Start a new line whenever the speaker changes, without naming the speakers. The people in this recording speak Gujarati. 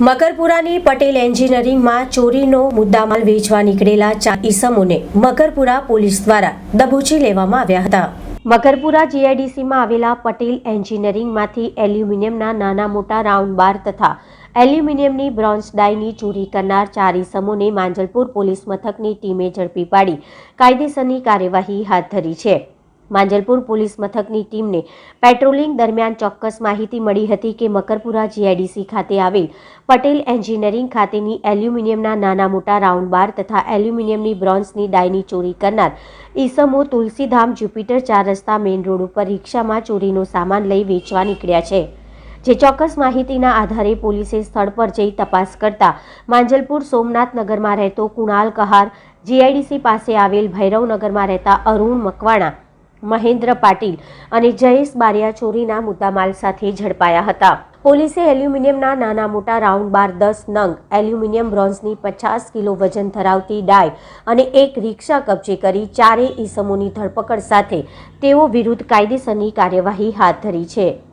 મકરપુરાની પટેલ એન્જિનિયરિંગમાં ચોરીનો મુદ્દામાલ વેચવા નીકળેલા ચાર ઈસમોને મકરપુરા પોલીસ દ્વારા દબોચી લેવામાં આવ્યા હતા. મકરપુરા જીઆઈડીસીમાં આવેલા પટેલ એન્જિનિયરિંગમાંથી એલ્યુમિનિયમના નાના મોટા રાઉન્ડ બાર તથા એલ્યુમિનિયમની બ્રોન્ઝ ડાયની ચોરી કરનાર ચાર ઈસમોને માંજલપુર પોલીસ મથકની ટીમે ઝડપી પાડી કાયદેસરની કાર્યવાહી હાથ ધરી છે. માંજલપુર પોલીસ મથકની ટીમને પેટ્રોલિંગ દરમિયાન ચોક્કસ માહિતી મળી હતી કે મકરપુરા જીઆઈડીસી ખાતે આવેલ પટેલ એન્જિનિયરિંગ ખાતેની એલ્યુમિનિયમના નાના મોટા રાઉન્ડ બાર તથા એલ્યુમિનિયમની બ્રોન્ઝની ડાયની ચોરી કરનાર ઈસમો તુલસીધામ જ્યુપિટર ચાર રસ્તા મેઇન રોડ ઉપર રિક્ષામાં ચોરીનો સામાન લઈ વેચવા નીકળ્યા છે. જે ચોક્કસ માહિતીના આધારે પોલીસે સ્થળ પર જઈ તપાસ કરતા માંજલપુર સોમનાથ નગરમાં રહેતો કુણાલ કહાર જીઆઈડીસી પાસે આવેલ ભૈરવનગરમાં રહેતા અરુણ મકવાણા મહેન્દ્ર પાટીલ અને જયેશ બારિયા ચોરીના મુદ્દામાલ સાથે ઝડપાયા હતા. પોલીસે એલ્યુમિનિયમના નાના મોટા રાઉન્ડ બાર દસ નંગ, એલ્યુમિનિયમ બ્રોન્ઝની પચાસ કિલો વજન ધરાવતી ડાય અને એક રિક્ષા કબજે કરી ચારેય ઈસમોની ધરપકડ સાથે તેઓ વિરુદ્ધ કાયદેસરની કાર્યવાહી હાથ ધરી છે.